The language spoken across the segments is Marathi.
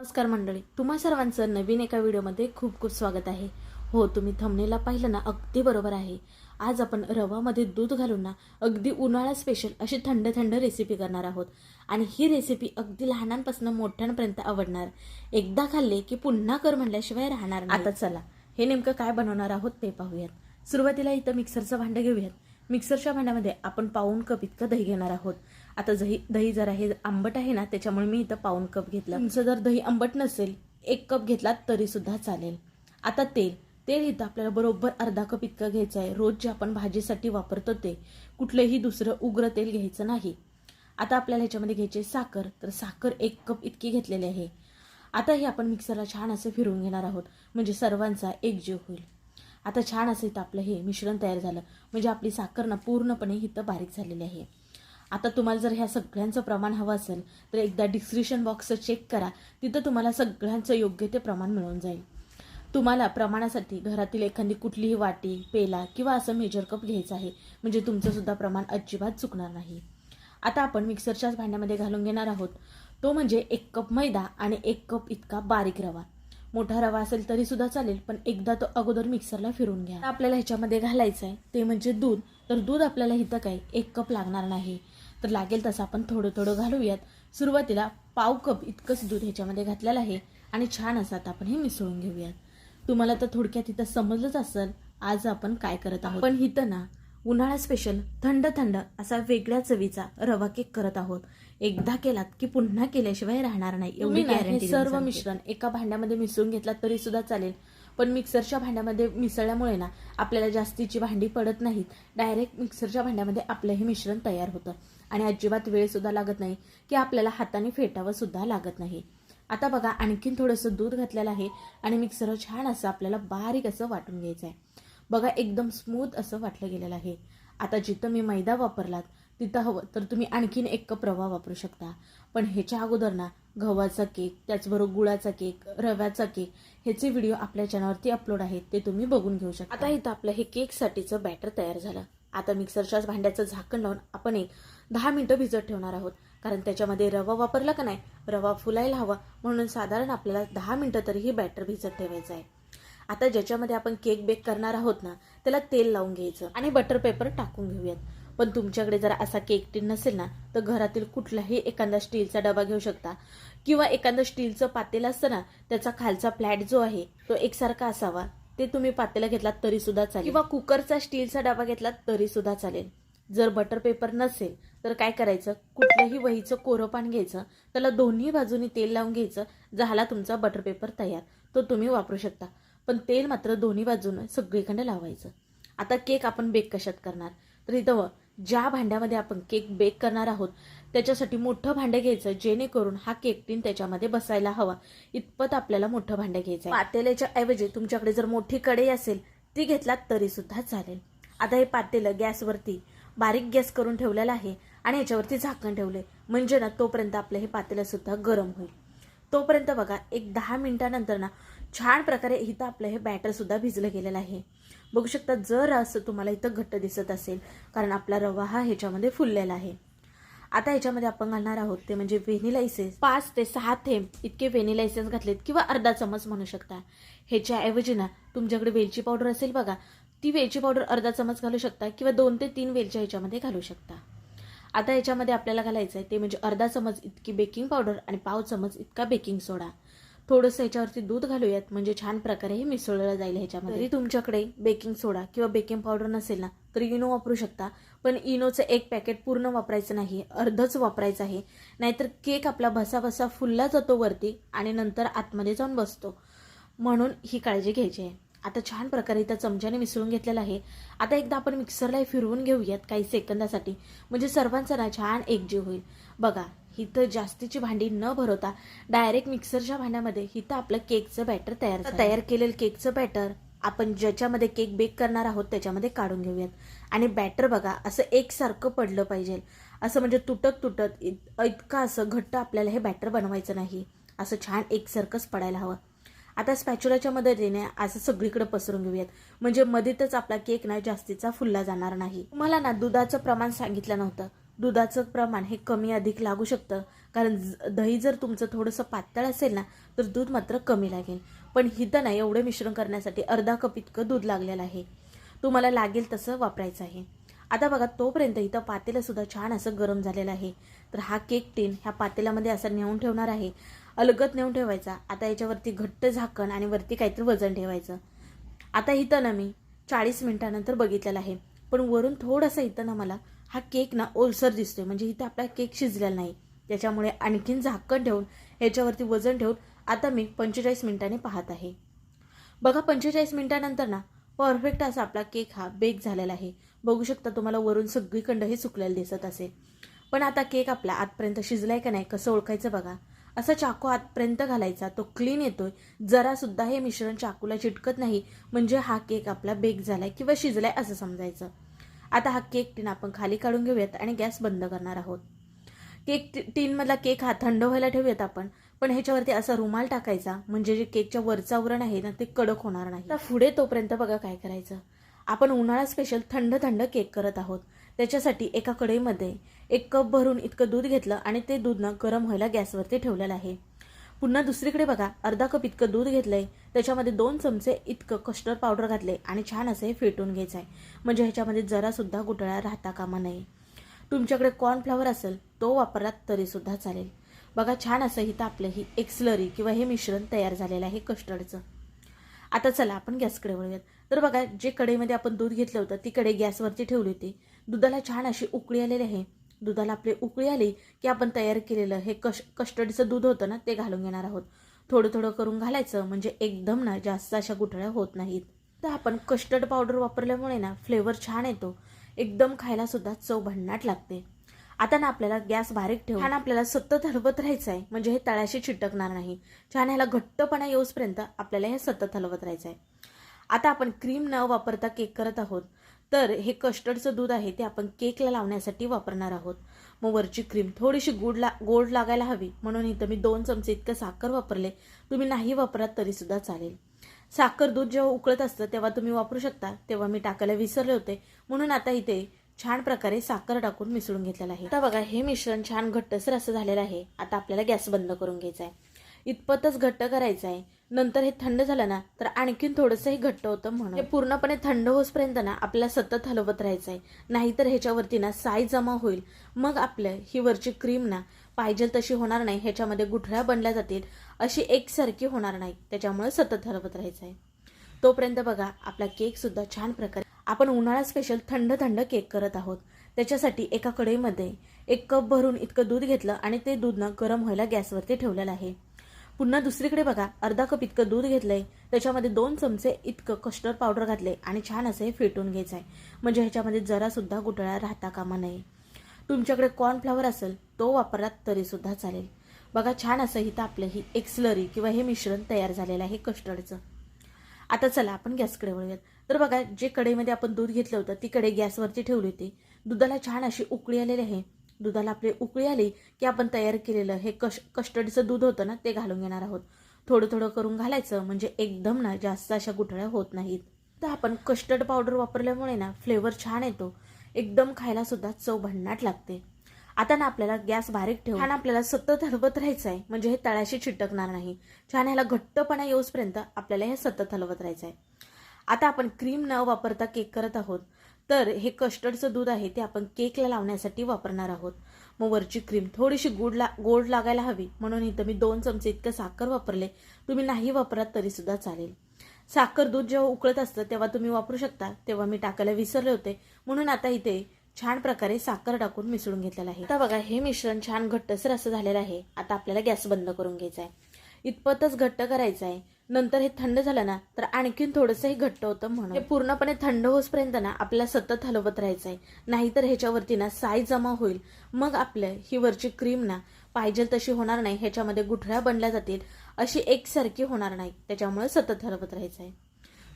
नमस्कार मंडळी तुम्हा सर्वांचं नवीन एका व्हिडिओमध्ये खूप खूप स्वागत आहे. हो तुम्ही थंबनेला पाहिलं ना अगदी बरोबर आहे. आज आपण रवामध्ये दूध घालून ना अगदी उन्हाळा स्पेशल अशी थंड थंड रेसिपी करणार आहोत. आणि ही रेसिपी अगदी लहानांपासून मोठ्यांपर्यंत आवडणार. एकदा खाल्ले की पुन्हा कर म्हणल्याशिवाय राहणार आता चला हे नेमकं काय बनवणार आहोत ते पाहूयात. सुरुवातीला इथं मिक्सरचं भांडं घेऊयात. मिक्सरच्या भांड्यामध्ये आपण पाऊन कप इतकं दही घेणार आहोत. आता दही दही जरा हे आंबट आहे ना त्याच्यामुळे मी इथं पाऊन कप घेतलं. तुमचं जर दही आंबट नसेल एक कप घेतला तरी सुद्धा चालेल. आता तेल. तेल इथं आपल्याला बरोबर अर्धा कप इतकं घ्यायचं आहे. रोज जे आपण भाजीसाठी वापरतो ते कुठलंही दुसरं उग्र तेल घ्यायचं नाही. आता आपल्याला ह्याच्यामध्ये घ्यायचे साखर. तर साखर एक कप इतकी घेतलेली आहे. आता हे आपण मिक्सरला छान असं फिरवून घेणार आहोत. म्हणजे सर्वांचा एकजीव होईल. आता छान असं इथं आपलं हे मिश्रण तयार झालं. म्हणजे आपली साखर ना पूर्णपणे इथं बारीक झालेली आहे. आता तुम्हाला जर ह्या सगळ्यांचं प्रमाण हवं असेल तर एकदा डिस्क्रिप्शन बॉक्स चेक करा. तिथं तुम्हाला सगळ्यांचं योग्य ते प्रमाण मिळून जाईल. तुम्हाला प्रमाणासाठी घरातील एखादी कुठलीही वाटी पेला किंवा असं मेजर कप घ्यायचं आहे म्हणजे तुमचं सुद्धा प्रमाण अजिबात चुकणार नाही. आता आपण मिक्सरच्याच भांड्यामध्ये घालून घेणार आहोत. तो म्हणजे एक कप मैदा आणि एक कप इतका बारीक रवा. मोठा रवा असेल तरी सुद्धा चालेल पण एकदा तो अगोदर मिक्सरला फिरून घ्या. आपल्याला ह्याच्यामध्ये घालायचं आहे ते म्हणजे दूध. तर दूध आपल्याला इथं काय? एक कप लागणार नाही. तर लागेल तसं आपण थोडं थोडं घालूयात. सुरुवातीला पाव कप इतकंच दूध ह्याच्यामध्ये घातलेलं आहे आणि छान असं आता आपण हे मिसळून घेऊयात. तुम्हाला तर थोडक्यात इथं समजलंच असेल आज आपण काय करत आहोत. पण इथं ना उन्हाळा स्पेशल थंड थंड असा वेगळ्या चवीचा रवा केक करत आहोत. एकदा केलात की पुन्हा केल्याशिवाय राहणार नाही एवढी गॅरंटी सर्व मिश्रण एका भांड्यामध्ये मिसळून घेतला तरी सुद्धा चालेल. पण मिक्सरच्या भांड्यामध्ये मिसळल्यामुळे ना आपल्याला जास्तीची भांडी पडत नाहीत. डायरेक्ट मिक्सरच्या भांड्यामध्ये आपलं हे मिश्रण तयार होतं. आणि अजिबात वेळ सुद्धा लागत नाही की आपल्याला हाताने फेटावं सुद्धा लागत नाही. आता बघा आणखीन थोडंसं दूध घातलेलं आहे आणि मिक्सर छान असं आपल्याला बारीक असं वाटून घ्यायचं आहे बघा एकदम स्मूथ असं वाटलं गेलेलं आहे. आता जिथं मी मैदा वापरलात तिथं हवं तर तुम्ही आणखीन एक कप रवा वापरू शकता. पण ह्याच्या अगोदर ना गव्हाचा केक त्याचबरोबर गुळाचा केक रव्याचा केक ह्याचे व्हिडिओ आपल्या चॅनलवरती अपलोड आहेत ते तुम्ही बघून घेऊ शकता. आता इथं आपलं हे केकसाठीचं बॅटर तयार झालं. आता मिक्सरच्याच भांड्याचं झाकण लावून आपण एक दहा मिनिटं भिजत ठेवणार आहोत. कारण त्याच्यामध्ये रवा वापरला का नाही रवा फुलायला हवा म्हणून साधारण आपल्याला दहा मिनटं तरी ही बॅटर भिजत ठेवायचं आहे. आता ज्याच्यामध्ये आपण केक बेक करणार आहोत ना त्याला तेल लावून घ्यायचं आणि बटर पेपर टाकून घेऊयात. पण तुमच्याकडे जर असा केक टीन नसेल ना तर घरातील कुठलाही एखादा स्टीलचा डबा घेऊ शकता. किंवा एखादं स्टीलचं पातेल असतं ना त्याचा खालचा फ्लॅट जो आहे तो एकसारखा असावा. ते तुम्ही पातेला घेतलात तरी सुद्धा चालेल. किंवा कुकरचा स्टीलचा डबा घेतलात तरी सुद्धा चालेल. जर बटर पेपर नसेल तर काय करायचं? कुठल्याही वहीचं कोरं पान घ्यायचं त्याला दोन्ही बाजूनी तेल लावून घ्यायचं झाला तुमचा बटर पेपर तयार. तो तुम्ही वापरू शकता. पण तेल मात्र दोन्ही बाजूनं सगळीकडे लावायचं. आता केक आपण बेक कशात करणार? तर इथं ज्या भांड्यामध्ये आपण केक बेक करणार आहोत त्याच्यासाठी मोठं भांडं घ्यायचं जेणेकरून हा केक टीन त्याच्यामध्ये बसायला हवा. इतपत आपल्याला मोठं भांडं घ्यायचं आहे. पातेल्याच्या ऐवजी तुमच्याकडे जर मोठी कढई असेल ती घेतलात तरी सुद्धा चालेल. आता हे पातेलं गॅसवरती बारीक गॅस करून ठेवलेला आहे आणि याच्यावरती झाकण ठेवले म्हणजे ना तोपर्यंत आपलं हे पातेलं सुद्धा गरम होईल. तोपर्यंत बघा एक दहा मिनिटानंतर ना छान प्रकारे इथं आपलं हे बॅटर सुद्धा भिजलं गेलेलं आहे. बघू शकता जर असं तुम्हाला इथं घट्ट दिसत असेल कारण आपला रवा हा ह्याच्यामध्ये फुललेला आहे. आता ह्याच्यामध्ये आपण घालणार आहोत ते म्हणजे व्हेनिला इसेन्स पाच ते सहा थेंब इतके व्हेनिला इसेन्स घातलेत किंवा अर्धा चमच म्हणू शकता. ह्याच्याऐवजी ना तुमच्याकडे वेलची पावडर असेल बघा ती वेलची पावडर अर्धा चमच घालू शकता किंवा दोन ते तीन वेलच्या ह्याच्यामध्ये घालू शकता. आता याच्यामध्ये आपल्याला घालायचं आहे ते म्हणजे अर्धा चमच इतकी बेकिंग पावडर आणि पाव चमच इतका बेकिंग सोडा. थोडंसं ह्याच्यावरती दूध घालूयात. म्हणजे छान प्रकारे हे मिसळलं जाईल ह्याच्यामध्ये. तरी तुमच्याकडे बेकिंग सोडा किंवा बेकिंग पावडर नसेल ना तर इनो वापरू शकता. पण इनोचं एक पॅकेट पूर्ण वापरायचं नाही अर्धच वापरायचं आहे. नाहीतर केक आपला भसा भसा फुलला जातो वरती आणि नंतर आतमध्ये जाऊन बसतो. म्हणून ही काळजी घ्यायची आहे. आता छान प्रकारे त्या चमच्याने मिसळून घेतलेलं आहे. आता एकदा आपण मिक्सरला फिरवून घेऊयात काही सेकंदासाठी. म्हणजे सर्वांचा ना छान एकजीव होईल. बघा इथं जास्तीची भांडी न भरवता डायरेक्ट मिक्सरच्या भांड्यामध्ये इथं आपलं केकचं बॅटर तयार तयार केलेलं केकचं बॅटर आपण ज्याच्यामध्ये केक बेक करणार आहोत त्याच्यामध्ये काढून घेऊयात. आणि बॅटर बघा असं एकसारखं पडलं पाहिजे. असं म्हणजे तुटत तुटत इत- इतकं असं घट्ट आपल्याला हे बॅटर बनवायचं नाही. असं छान एकसारखंच पडायला हवं. आता स्पॅच्युलाच्या मदतीने असं सगळीकडे पसरून घेऊयात. म्हणजे मध्येच आपला केक ना जास्तीचा फुलला जाणार नाही. तुम्हाला ना दुधाचं प्रमाण सांगितलं नव्हतं. दुधाचं प्रमाण हे कमी अधिक लागू शकतं. कारण ज- दही जर तुमचं थोडंसं पातळ असेल ना तर दूध मात्र कमी लागेल. पण हिथं ना एवढं मिश्रण करण्यासाठी अर्धा कप इतकं दूध लागलेलं आहे. तुम्हाला लागेल तसं वापरायचं आहे. आता बघा तोपर्यंत इथं पातेलंसुद्धा छान असं गरम झालेलं आहे. तर हा केक टीन ह्या पातेल्यामध्ये असं नेऊन ठेवणार आहे. अलगत नेऊन ठेवायचा. आता याच्यावरती घट्ट झाकण आणि वरती काहीतरी वजन ठेवायचं. आता इथं ना मी चाळीस मिनिटानंतर बघितलेलं आहे. पण वरून थोडंसं इथं ना मला हा केक ना ओलसर दिसतोय. म्हणजे इथं आपला केक शिजलेला नाही. त्याच्यामुळे आणखीन झाकण ठेवून ह्याच्यावरती वजन ठेवून आता मी पंचेचाळीस मिनिटाने पाहत आहे. बघा पंचेचाळीस मिनिटानंतर ना परफेक्ट असा आपला केक हा बेक झालेला आहे. बघू शकता तुम्हाला वरून सगळीकडं हे सुकलेलं दिसत असेल. पण आता केक आपला आतपर्यंत शिजलाय का नाही कसं ओळखायचं बघा. असा चाकू आतपर्यंत घालायचा तो क्लीन येतोय. जरासुद्धा हे मिश्रण चाकूला चिटकत नाही. म्हणजे हा केक आपला बेक झालाय किंवा शिजलाय असं समजायचं. आता हा केक टीन आपण खाली काढून घेऊयात आणि गॅस बंद करणार आहोत. केक टी- टीनमधला केक हा थंड व्हायला ठेवूयात आपण पण ह्याच्यावरती असा रुमाल टाकायचा म्हणजे जे केकच्या वरचा आवरण आहे ना ते कडक होणार नाही. आता पुढे तोपर्यंत बघा काय करायचं. आपण उन्हाळा स्पेशल थंड थंड केक करत आहोत. त्याच्यासाठी एका कढईमध्ये एक कप भरून इतकं दूध घेतलं आणि ते दूध ना गरम व्हायला गॅसवरती ठेवलेलं आहे. पुन्हा दुसरीकडे बघा. अर्धा कप इतकं दूध घेतलंय. त्याच्यामध्ये दोन चमचे इतकं कस्टर्ड पावडर घातले आणि छान असं हे फेटून घ्यायचं आहे म्हणजे ह्याच्यामध्ये जरा सुद्धा राहता कामा नये. तुमच्याकडे कॉर्नफ्लॉवर असेल तो वापरलात तरी सुद्धा चालेल. बघा छान असं इथं आपलं ही एक्सलरी किंवा हे मिश्रण तयार झालेलं आहे कस्टर्डचं आता चला आपण गॅसकडे वळूयात. तर बघा जे कढईमध्ये आपण दूध घेतलं होतं ती कढई गॅसवरती ठेवली होती. दुधाला छान अशी उकळी आलेली आहे. दुधाला आपली उकळी आली की आपण तयार केलेलं हे कश कस्टडीचं दूध होतं ना ते घालून घेणार आहोत. थोडं थोडं करून घालायचं म्हणजे एकदम ना जास्त अशा गुठळ्या होत नाहीत. तर आपण कस्टर्ड पावडर वापरल्यामुळे ना फ्लेवर छान येतो. एकदम खायला सुद्धा चव भन्नाट लागते. आता ना आपल्याला गॅस बारीक ठेवून छान आपल्याला सतत हलवत राहायचं आहे म्हणजे हे तळ्याशी चिटकणार नाही. छान ह्याला घट्टपणा येऊसपर्यंत आपल्याला हे सतत हलवत राहायचं आहे आता आपण क्रीम न वापरता केक करत आहोत. तर हे कस्टर्डचं दूध आहे ते आपण केकला लावण्यासाठी वापरणार आहोत. मग वरची क्रीम थोडीशी गोड ला गोड लागायला हवी. म्हणून इथं मी दोन चमचे इतकं साखर वापरले. तुम्ही नाही वापरात तरी सुद्धा चालेल. साखर दूध जेव्हा उकळत असतं तेव्हा तुम्ही वापरू शकता. तेव्हा मी टाकायला विसरले होते. म्हणून आता इथे छान प्रकारे साखर टाकून मिसळून घेतलेलं आहे. आता बघा हे मिश्रण छान घट्टसर असं झालेलं आहे. आता आपल्याला गॅस बंद करून घ्यायचा आहे इतपतच घट्ट करायचं आहे. नंतर हे थंड झालं ना तर आणखीन थोडंसंही घट्ट होतं म्हणून. हे पूर्णपणे थंड होसपर्यंत ना आपल्याला सतत हलवत राहायचं आहे नाहीतर ह्याच्यावरती ना साय जमा होईल. मग आपलं ही वरची क्रीम ना पाहिजे तशी होणार नाही. ह्याच्यामध्ये गुठळ्या बनल्या जातील. अशी एकसारखी होणार नाही. त्याच्यामुळे सतत हलवत राहायचं आहे तोपर्यंत बघा आपला केक सुद्धा छान प्रकारे आपण उन्हाळा स्पेशल थंड थंड केक करत आहोत. त्याच्यासाठी एका कढईमध्ये एक कप भरून इतकं दूध घेतलं आणि ते दूध ना गरम व्हायला गॅसवरती ठेवलेलं आहे. पुन्हा दुसरीकडे बघा. अर्धा कप इतकं दूध घेतलंय. त्याच्यामध्ये दोन चमचे इतकं कस्टर्ड पावडर घातले आणि छान असं हे फेटून घ्यायचं आहे म्हणजे ह्याच्यामध्ये जरा सुद्धा राहता कामा नये. तुमच्याकडे कॉर्नफ्लॉवर असेल तो वापरलात तरी सुद्धा चालेल. बघा छान असं इथं आपलं ही एक स्लरी किंवा हे मिश्रण तयार झालेलं आहे कस्टर्डचं आता चला आपण गॅसकडे वळूयात. तर बघा जे कढईमध्ये आपण दूध घेतलं होतं ती कढई गॅसवरती ठेवली होती. दुधाला छान अशी उकळी आलेली आहे. दुधाला आपली उकळी आली की आपण तयार केलेलं हे कश कस्टडीचं दूध होतं ना ते घालून घेणार आहोत. थोडं थोडं करून घालायचं म्हणजे एकदम ना जास्त अशा गुठळ्या होत नाहीत. तर आपण कस्टर्ड पावडर वापरल्यामुळे ना फ्लेवर छान येतो. एकदम खायला सुद्धा चव भन्नाट लागते. आता ना आपल्याला गॅस बारीक ठेवून छान आपल्याला सतत हलवत राहायचं आहे म्हणजे हे तळाशी चिटकणार नाही. छान ह्याला घट्टपणा येऊसपर्यंत आपल्याला हे सतत हलवत राहायचं आहे आता आपण क्रीम न वापरता केक करत आहोत. तर हे कस्टर्डचं दूध आहे ते आपण केकला लावण्यासाठी वापरणार आहोत. मग वरची क्रीम थोडीशी गोड ला गोड लागायला हवी. म्हणून इथं मी दोन चमचे इतकं साखर वापरले. तुम्ही नाही वापरात तरीसुद्धा चालेल. साखर दूध जेव्हा उकळत असतं तेव्हा तुम्ही वापरू शकता. तेव्हा मी टाकायला विसरले होते. म्हणून आता इथे छान प्रकारे साखर टाकून मिसळून घेतलेलं आहे. आता बघा हे मिश्रण छान घट्टसर असं झालेलं आहे. आता आपल्याला गॅस बंद करून घ्यायचा आहे. इतपतच घट्ट करायचं आहे. नंतर हे थंड झालं ना तर आणखीन थोडंसंही घट्ट होतं म्हणून. हे पूर्णपणे थंड होसपर्यंत ना आपल्याला सतत हलवत राहायचं आहे नाहीतर ह्याच्यावरती ना साय जमा होईल. मग आपलं ही वरची क्रीम ना पाहिजे तशी होणार नाही ह्याच्यामध्ये गुठळ्या बनल्या जातील अशी एकसारखी होणार नाही. त्याच्यामुळे सतत हलवत राहायचं आहे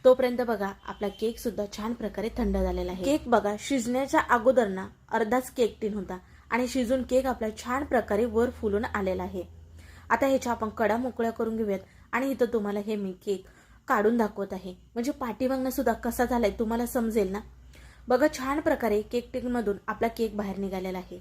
तोपर्यंत बघा आपला केक सुद्धा छान प्रकारे थंड झालेला आहे. केक बघा शिजण्याच्या अगोदर ना अर्धाच केक टीन होता. आणि शिजून केक आपला छान प्रकारे वर फुलून आलेला आहे. आता ह्याच्या आपण कडा मोकळ्या करून घेऊयात. आणि इथं तुम्हाला हे मी केक काढून दाखवत आहे. म्हणजे पाठीमागनं सुद्धा कसा झालाय तुम्हाला समजेल ना? बघा छान प्रकारे केक टेकमधून आपला केक बाहेर निघालेला आहे.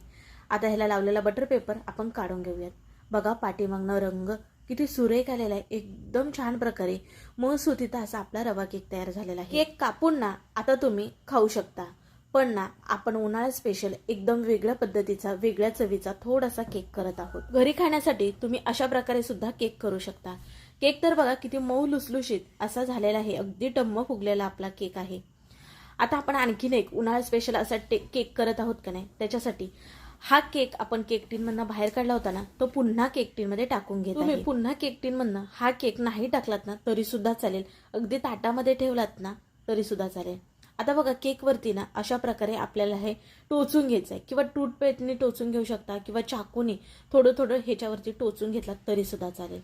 आता ह्याला लावलेला बटर पेपर आपण काढून घेऊयात. बघा पाठीमागनं रंग किती सुरेख आलेला आहे. एकदम छान प्रकारे मसूतीत असा आपला रवा केक तयार झालेला आहे. केक कापून ना आता तुम्ही खाऊ शकता. पण ना आपण उन्हाळा स्पेशल एकदम वेगळ्या पद्धतीचा वेगळ्या चवीचा थोडासा केक करत आहोत. घरी खाण्यासाठी तुम्ही अशा प्रकारे सुद्धा केक करू शकता. केक तर बघा किती मऊ लुसलुशीत असा झालेला आहे. अगदी टम्म फुगलेला आपला केक आहे. आता आपण आणखीन एक उन्हाळा स्पेशल असा टे केक करत आहोत का नाही? त्याच्यासाठी हा केक आपण केक टीन मधनं बाहेर काढला होता ना तो पुन्हा केक टीन मध्ये टाकून घेत तुम्ही पुन्हा केक टीन मधनं हा केक नाही टाकलात ना तरी सुद्धा चालेल. अगदी ताटामध्ये ठेवलात ना तरी सुद्धा चालेल. आता बघा केक वरती ना अशा प्रकारे आपल्याला हे टोचून घ्यायचं आहे किंवा टूथपेस्टने टोचून घेऊ शकता किंवा चाकूने थोडं थोडं ह्याच्यावरती टोचून घेतलात तरी सुद्धा चालेल.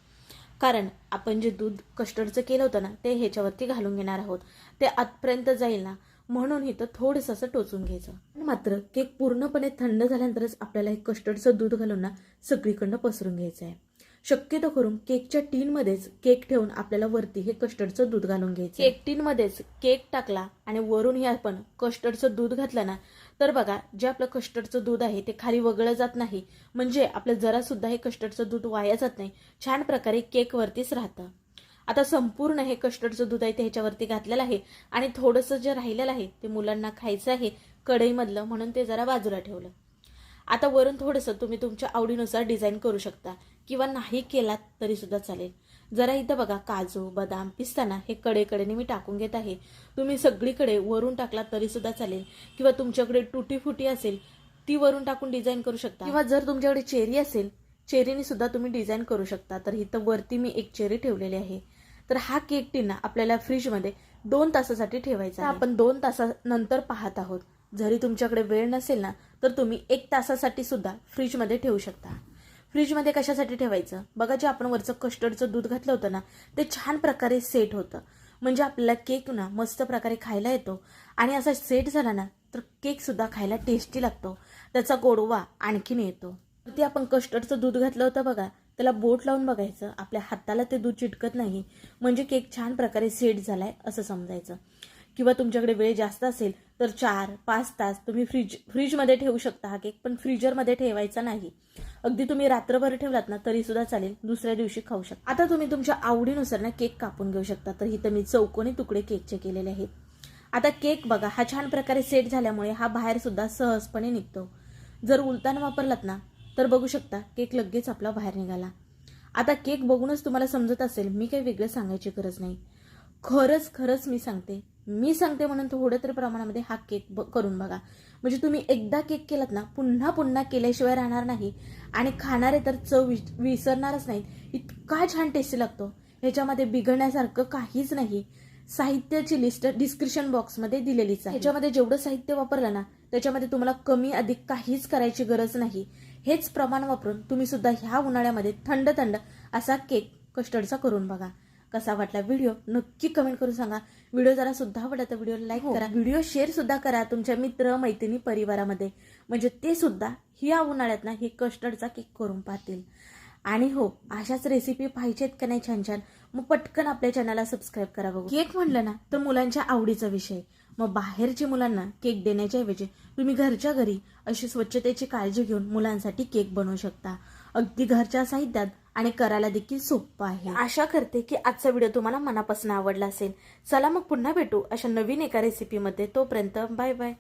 कारण आपण जे दूध कस्टर्डचं केलं होतं ना ते ह्याच्यावरती घालून घेणार आहोत. ते आतपर्यंत जाईल ना म्हणून इथं थोडंसं असं टोचून घ्यायचं. मात्र केक पूर्णपणे थंड झाल्यानंतरच आपल्याला हे कस्टर्डचं दूध घालून ना सगळीकडनं पसरून घ्यायचं आहे शक्यतो करून केकच्या टीनमध्येच केक ठेवून आपल्याला वरती हे कस्टर्डचं दूध घालून घ्यायचं केक टीनमध्येच केक टाकला आणि वरून हे आपण कस्टर्डचं दूध घातलं ना तर बघा जे आपलं कस्टर्डचं दूध आहे ते खाली वगळलं जात नाही. म्हणजे आपलं जरा सुद्धा हे कस्टर्डचं दूध वाया जात नाही. छान प्रकारे केकवरतीच राहतं. आता संपूर्ण हे कस्टर्डचं दूध आहे ते ह्याच्यावरती घातलेलं आहे. आणि थोडंसं जे राहिलेलं आहे ते मुलांना खायचं आहे कढईमधलं म्हणून ते जरा बाजूला ठेवलं. आता वरून थोडंसं तुम्ही तुमच्या आवडीनुसार डिझाईन करू शकता. किंवा नाही केलात तरीसुद्धा चालेल. जरा इथं बघा काजू बदाम पिस्ताना हे कडेकडेने मी टाकून घेत आहे. तुम्ही सगळीकडे वरून टाकला तरी सुद्धा चालेल. किंवा तुमच्याकडे तुटी फुटी असेल ती वरून टाकून डिझाईन करू शकता. किंवा जर तुमच्याकडे चेरी असेल चेरीने सुद्धा तुम्ही डिझाईन करू शकता. तर इथं वरती मी एक चेरी ठेवलेली आहे. तर हा केक टिना आपल्याला फ्रीजमध्ये दोन तासासाठी ठेवायचा आपण दोन तासानंतर पाहत आहोत. जरी तुमच्याकडे वेळ नसेल ना तर तुम्ही एक तासासाठी सुद्धा फ्रीजमध्ये ठेवू शकता. फ्रीजमध्ये कशासाठी ठेवायचं? बघा जे आपण वरचं कस्टर्डचं दूध घातलं होतं ना ते छान प्रकारे सेट होतं. म्हणजे आपल्याला केक ना मस्त प्रकारे खायला येतो. आणि असा सेट झाला ना तर केकसुद्धा खायला टेस्टी लागतो. त्याचा गोडवा आणखीन येतो. ते आपण कस्टर्डचं दूध घातलं होतं बघा त्याला बोट लावून बघायचं. आपल्या हाताला ते दूध चिटकत नाही. म्हणजे केक छान प्रकारे सेट झाला आहे असं समजायचं. किंवा तुमच्याकडे वेळ जास्त असेल तर चार पाच तास तुम्ही फ्रीज फ्रीजमध्ये ठेवू शकता हा केक पण फ्रीजरमध्ये ठेवायचा नाही. अगदी तुम्ही रात्रभर ठेवलात ना तरी सुद्धा चालेल दुसऱ्या दिवशी खाऊ शकता. आता तुम्ही तुमच्या आवडीनुसार ना केक कापून घेऊ शकता तर इथं मी चौकोनी तुकडे केकचे केलेले आहेत. आता केक बघा हा छान प्रकारे सेट झाल्यामुळे हा बाहेर सुद्धा सहजपणे निघतो. जर उलताना वापरलात ना तर बघू शकता केक लगेच आपला बाहेर निघाला. आता केक बघूनच तुम्हाला समजत असेल मी काही वेगळं सांगायची गरज नाही. खरंच खरंच मी सांगते मी सांगते म्हणून थोडं तरी प्रमाणामध्ये हा केक ब- करून बघा. म्हणजे तुम्ही एकदा केक केलात ना पुन्हा पुन्हा केल्याशिवाय राहणार नाही आणि खाणारे तर चव वि विसरणारच नाहीत. इतका छान टेस्टी लागतो. ह्याच्यामध्ये बिघडण्यासारखं काहीच नाही. साहित्याची लिस्ट डिस्क्रिप्शन बॉक्समध्ये दिलेलीच आहे. ह्याच्यामध्ये जेवढं साहित्य वापरलं ना त्याच्यामध्ये तुम्हाला कमी अधिक काहीच करायची गरज नाही. हेच प्रमाण वापरून तुम्ही सुद्धा ह्या उन्हाळ्यामध्ये थंड थंड असा केक कस्टर्डचा करून बघा. कसा वाटला व्हिडिओ नक्की कमेंट करून सांगा. व्हिडिओ जरा सुद्धा आवडला तर व्हिडिओ लाईक करा. व्हिडिओ शेअर सुद्धा करा तुमच्या मित्र मैत्रिणी परिवारामध्ये. म्हणजे ते सुद्धा ह्या उन्हाळ्यात ना हे कस्टर्डचा केक करून पाहतील. आणि हो अशाच रेसिपी पाहिजेत का नाही छान छान मग पटकन आपल्या चॅनलला सबस्क्राईब करा बघू. केक म्हणलं ना तर मुलांच्या आवडीचा विषय. मग बाहेरची मुलांना केक देण्याच्या ऐवजी तुम्ही घरच्या घरी अशी स्वच्छतेची काळजी घेऊन मुलांसाठी केक बनवू शकता. अगदी घरच्या साहित्यात आणि करायला देखील सोपं आहे. आशा करते की आजचा व्हिडिओ तुम्हाला मनापासून आवडला असेल. चला मग पुन्हा भेटू अशा नवीन एका रेसिपीमध्ये तोपर्यंत बाय बाय.